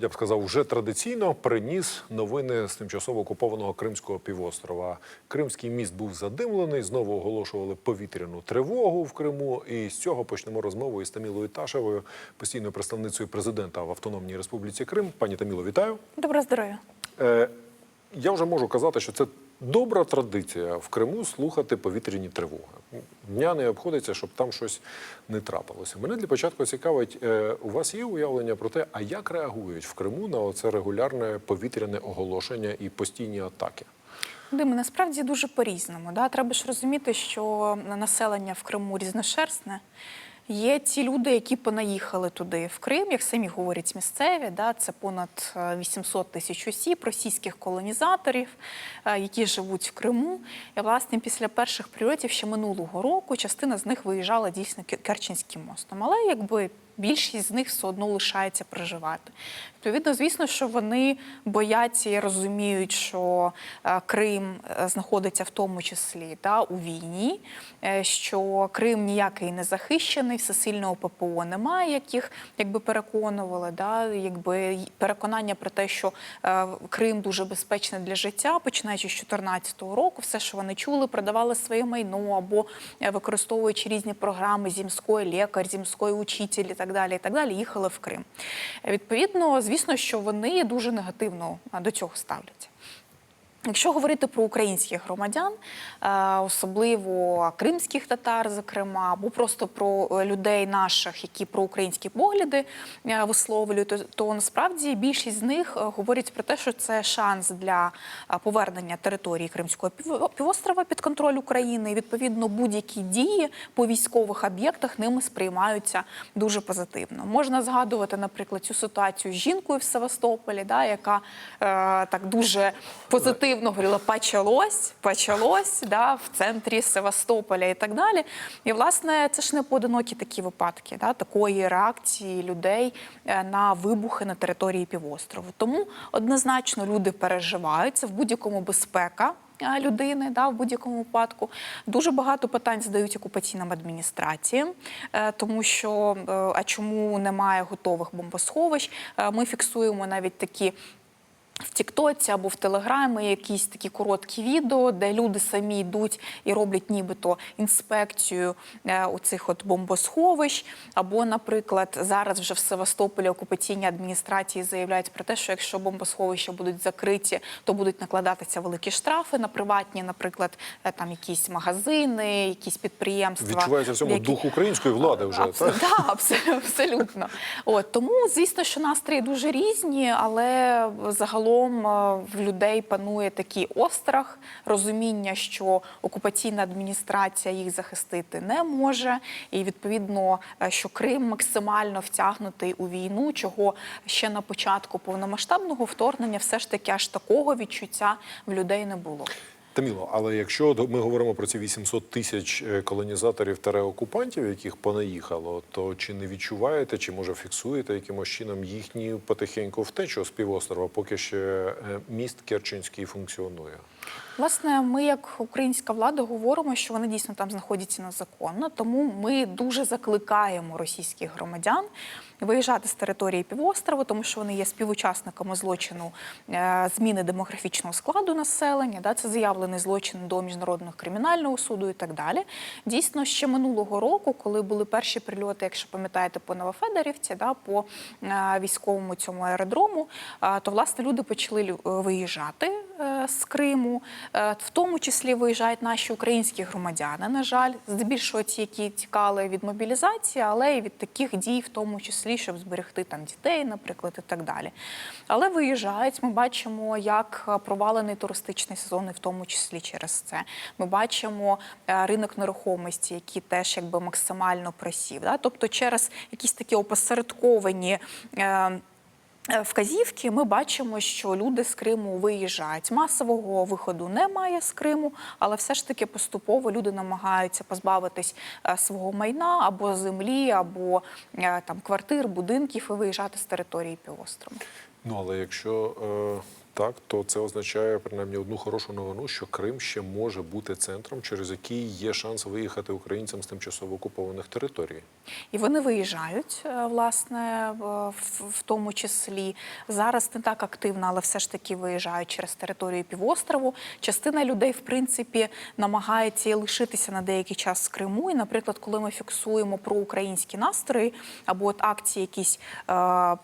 Я б сказав, вже традиційно приніс новини з тимчасово окупованого Кримського півострова. Кримський міст був задимлений. Знову оголошували повітряну тривогу в Криму. І з цього почнемо розмову із Тамілою Ташевою, постійною представницею президента в Автономній Республіці Крим. Пані Таміло, вітаю. Доброго здоров'я. Е, я вже можу казати, що це добра традиція в Криму слухати повітряні тривоги. Дня не обходиться, щоб там щось не трапилося. Мене для початку цікавить, е, у вас є уявлення про те, а як реагують в Криму на оце регулярне повітряне оголошення і постійні атаки? Диме, насправді дуже по-різному. Да? Треба ж розуміти, що населення в Криму різношерстне. Є ті люди, які понаїхали туди в Крим, як самі говорять місцеві, да, це понад е, 800 тисяч осіб, російських колонізаторів, е, які живуть в Криму. І власне після перших прильотів ще минулого року частина з них виїжджала дійсно Ке- Керченським мостом. Але якби більшість з них все одно лишається проживати. Відповідно, звісно, що вони бояться і розуміють, що е, Крим е, знаходиться в тому числі да, у війні, е, що Крим ніякий не захищений, всесильного ППО немає, яких якби переконували. Да, якби переконання про те, що Крим дуже безпечний для життя, починаючи з 2014 року, все, що вони чули, продавали своє майно або використовуючи різні програми зімської лікар, зімської учитель і так далі, і так далі, їхали в Крим. Відповідно, звісно, що вони дуже негативно до цього ставляться. Якщо говорити про українських громадян, е, особливо кримських татар, зокрема, або просто про е, людей наших, які про українські погляди е, висловлюють, то, насправді більшість з них говорять про те, що це шанс для повернення території Кримського півострова під контроль України. І відповідно будь-які дії по військових об'єктах ними сприймаються дуже позитивно. Можна згадувати, наприклад, цю ситуацію з жінкою в Севастополі, да, яка е, так дуже позитивно говорила почалось, почалось да, в центрі Севастополя і так далі. І власне це ж не поодинокі такі випадки, да, такої реакції людей е, на вибухи на території півострову. Тому однозначно люди переживають це в будь-якому безпека е, людини да, в будь-якому випадку. Дуже багато питань задають окупаційним адміністраціям, е, тому що а чому немає готових бомбосховищ? Ми фіксуємо навіть такі. В Тіктоці або в Телеграмі якісь такі короткі відео, де люди самі йдуть і роблять нібито інспекцію е, оцих от бомбосховищ. Або, наприклад, зараз вже в Севастополі окупаційні адміністрації заявляють про те, що якщо бомбосховища будуть закриті, то будуть накладатися великі штрафи на приватні, наприклад, е, там якісь магазини, якісь підприємства. Відчувається в цьому які- дух української влади вже. Абс- так? Да, абсолютно, абсолютно. От тому, звісно, що настрої дуже різні, але загалом е, в людей панує такий острах, розуміння, що окупаційна адміністрація їх захистити не може, і відповідно, е, що Крим максимально втягнутий у війну, чого ще на початку повномасштабного вторгнення все ж таки аж такого відчуття в людей не було. Таміло, але якщо ми говоримо про ці 800 тисяч е, колонізаторів та реокупантів, яких понаїхало, то чи не відчуваєте, чи може фіксуєте якимось чином їхню потихеньку втечу з півострова, поки ще е, міст Керченський функціонує? Власне, ми, як українська влада, говоримо, що вони дійсно там знаходяться незаконно. Тому ми дуже закликаємо російських громадян виїжджати з території півострову, тому що вони є співучасниками злочину е, зміни демографічного складу населення. Да, це заявлений злочин до міжнародного кримінального суду і так далі. Дійсно, ще минулого року, коли були перші прильоти, якщо пам'ятаєте, по Новофедорівці, да, по е, військовому цьому аеродрому, е, то власне люди почали виїжджати з Криму. Е, В тому числі виїжджають наші українські громадяни. На жаль, здебільшого ті, які тікали від мобілізації, але і від таких дій, в тому числі, щоб зберегти там дітей, наприклад, і так далі. Але виїжджають. Ми бачимо, як е, провалений туристичний сезон, і в тому числі через це. Ми бачимо е, ринок нерухомості, який теж якби максимально просів. Да? Тобто, через якісь такі опосередковані. Е, Вказівки ми бачимо, що люди з Криму виїжджають. Масового виходу немає з Криму, але все ж таки поступово люди намагаються позбавитись е, свого майна або землі, або е, там квартир, будинків і виїжджати з території півострова. Ну але якщо е, так, то це означає принаймні одну хорошу новину, що Крим ще може бути центром, через який є шанс виїхати українцям з тимчасово окупованих територій. І вони виїжджають, е, власне, в, тому числі. Зараз не так активно, але все ж таки виїжджають через територію півострову. Частина людей, в принципі, намагається лишитися на деякий час в Криму. І, наприклад, коли ми фіксуємо проукраїнські настрої або от акції, якісь е,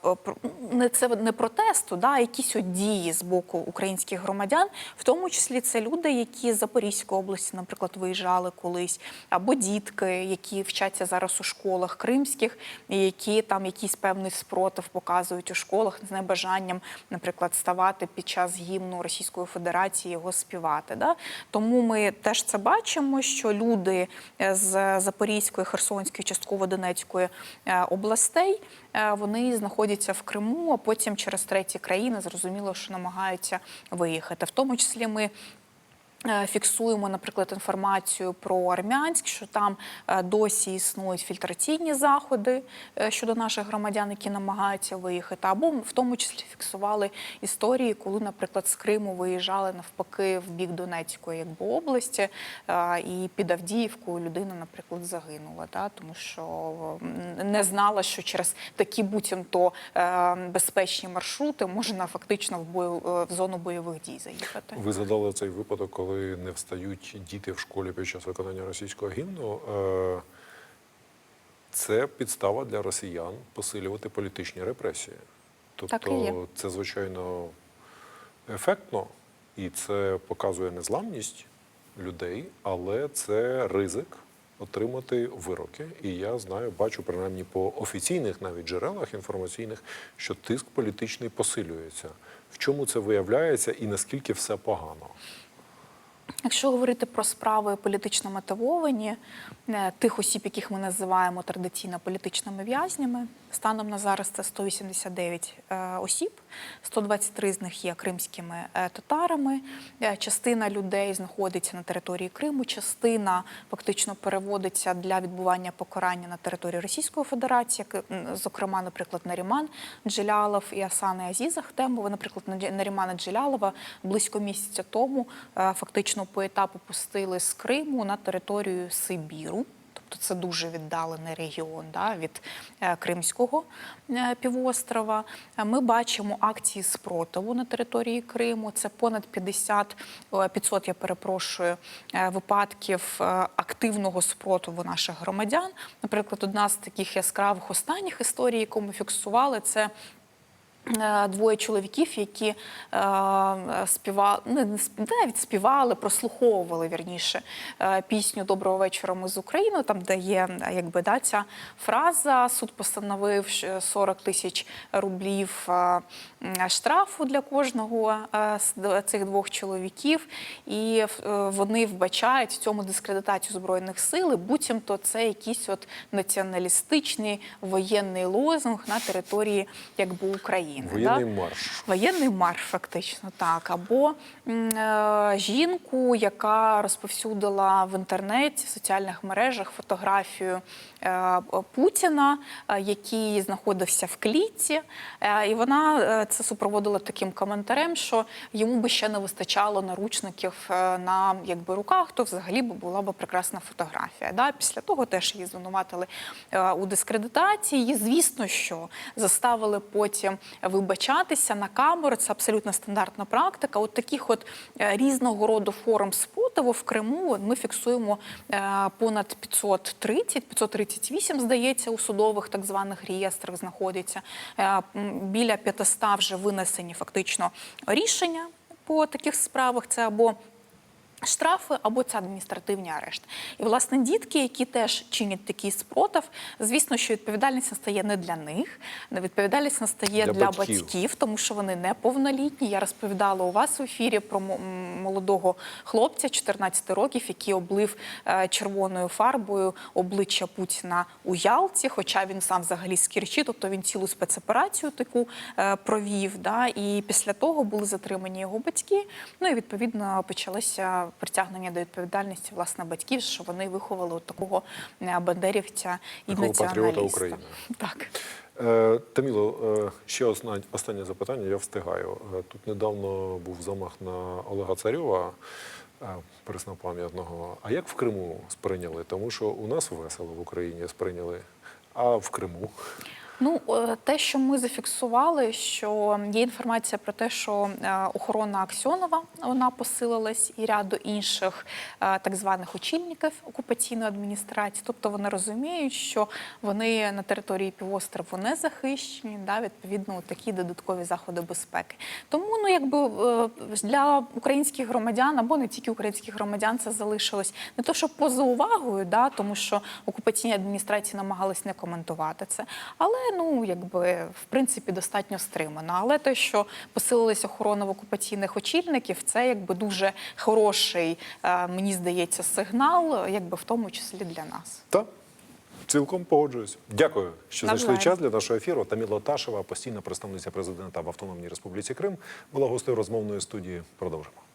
про- не це не протесту, да, якісь от дії з боку українських громадян, в тому числі це люди, які з Запорізької області, наприклад, виїжджали колись, або дітки, які вчаться зараз у школах кримських, які там якийсь певний спротив показують у школах з небажанням, наприклад, ставати під час гімну Російської Федерації його співати. Да? Тому ми теж це бачимо, що люди е, з Запорізької, Херсонської, частково Донецької е, областей вони знаходяться в Криму, а потім через треті країни зрозуміло, що намагаються виїхати. В тому числі ми. Е, Фіксуємо, наприклад, інформацію про Армянськ, що там е, досі існують фільтраційні заходи е, щодо наших громадян, які намагаються виїхати. Або в тому числі фіксували історії, коли, наприклад, з Криму виїжджали навпаки в бік Донецької якби, області, і під Авдіївкою людина, наприклад, загинула, да, тому що не знала, що через такі буцімто безпечні маршрути можна фактично в бою в зону бойових дій заїхати. Ви згадали цей випадок, коли не встають діти в школі під час виконання російського гімну. Е, Це підстава для росіян посилювати політичні репресії. Тобто, це звичайно ефектно, і це показує незламність людей, але це ризик отримати вироки. І я знаю, бачу принаймні по офіційних навіть джерелах інформаційних, що тиск політичний посилюється. В чому це виявляється і наскільки все погано? Якщо говорити про справи політично мотивовані, е, тих осіб, яких ми називаємо традиційно політичними в'язнями, станом на зараз це 189 е, осіб, 123 з них є кримськими е, татарами. Е, Частина людей знаходиться на території Криму, частина фактично переводиться для відбування покарання на територію Російської Федерації, зокрема, наприклад, Наріман Джилялов і Асани Азіза Хтемова. Наприклад, Нарімана Джилялова близько місяця тому е, фактично по етапу пустили з Криму на територію Сибіру. Тобто це дуже віддалений регіон да, від е, Кримського е, півострова. Е, Ми бачимо акції спротиву на території Криму. Це понад 50, 500, я перепрошую, випадків активного спротиву наших громадян. Наприклад, одна з таких яскравих останніх історій, яку ми фіксували, це Двоє чоловіків, які е, співали, не навіть співали, прослуховували вірніше е, пісню Доброго вечора. Ми з України. Там де є е, якби да, ця фраза. Суд постановив 40 тисяч рублів е, штрафу для кожного е, з цих двох чоловіків, і е, вони вбачають в цьому дискредитацію збройних сил. Буцімто це якийсь от націоналістичний воєнний лозунг на території якби України. Воєнний да? марш. Воєнний марш, фактично так. Або е, жінку, яка розповсюдила в інтернеті, в соціальних мережах фотографію е, Путіна, е, який знаходився в клітці, Е, і вона е, це супроводила таким коментарем, що йому би ще не вистачало наручників е, на якби руках, то взагалі би була б прекрасна фотографія. Да? Після того теж її звинуватили е, у дискредитації. І, звісно, що заставили потім вибачатися на камеру. Це абсолютно стандартна практика. От таких от е, різного роду форм спротиву в Криму ми фіксуємо е, понад 530, 538, здається, у судових так званих реєстрах знаходиться. Е, Біля 500 вже винесені фактично рішення по таких справах. Це або Штрафи або це адміністративні арешти. І власне дітки, які теж чинять такий спротив, звісно, що відповідальність настає не для них, відповідальність настає Для для, батьків. батьків, тому що вони неповнолітні. Я розповідала у вас в ефірі про молодого хлопця 14 років, який облив е, червоною фарбою обличчя Путіна у Ялті, хоча він сам взагалі з Керчі, тобто він цілу спецоперацію таку е, провів. Да, і після того були затримані його батьки. Ну і відповідно почалося притягнення до відповідальності власне батьків, що вони виховали от такого е, бандерівця і Такого патріота. України. Так. Е, Таміло, е, ще осна- останнє запитання, я встигаю. Тут недавно був замах на Олега Царьова, преснопам'ятного. А як в Криму сприйняли? Тому що у нас весело в Україні сприйняли, а в Криму. Ну, е, те, що ми зафіксували, що є інформація про те, що е, охорона Аксьонова вона посилилась, і ряду інших е, так званих очільників окупаційної адміністрації. Тобто вони розуміють, що вони на території півострову не захищені, да, відповідно, такі додаткові заходи безпеки. Тому, ну якби для українських громадян або не тільки українських громадян це залишилось не то, що поза увагою, да, тому що окупаційні адміністрації намагались не коментувати це. Але ну якби в принципі достатньо стримано. Але те, що посилилась охорона в окупаційних очільників, це якби дуже хороший, е, мені здається, сигнал, якби в тому числі для нас. Та цілком погоджуюсь. Дякую, що знайшли час для нашого ефіру. Таміла Ташева, постійна представниця президента в Автономній Республіці Крим, була гостею розмовної студії. Продовжимо.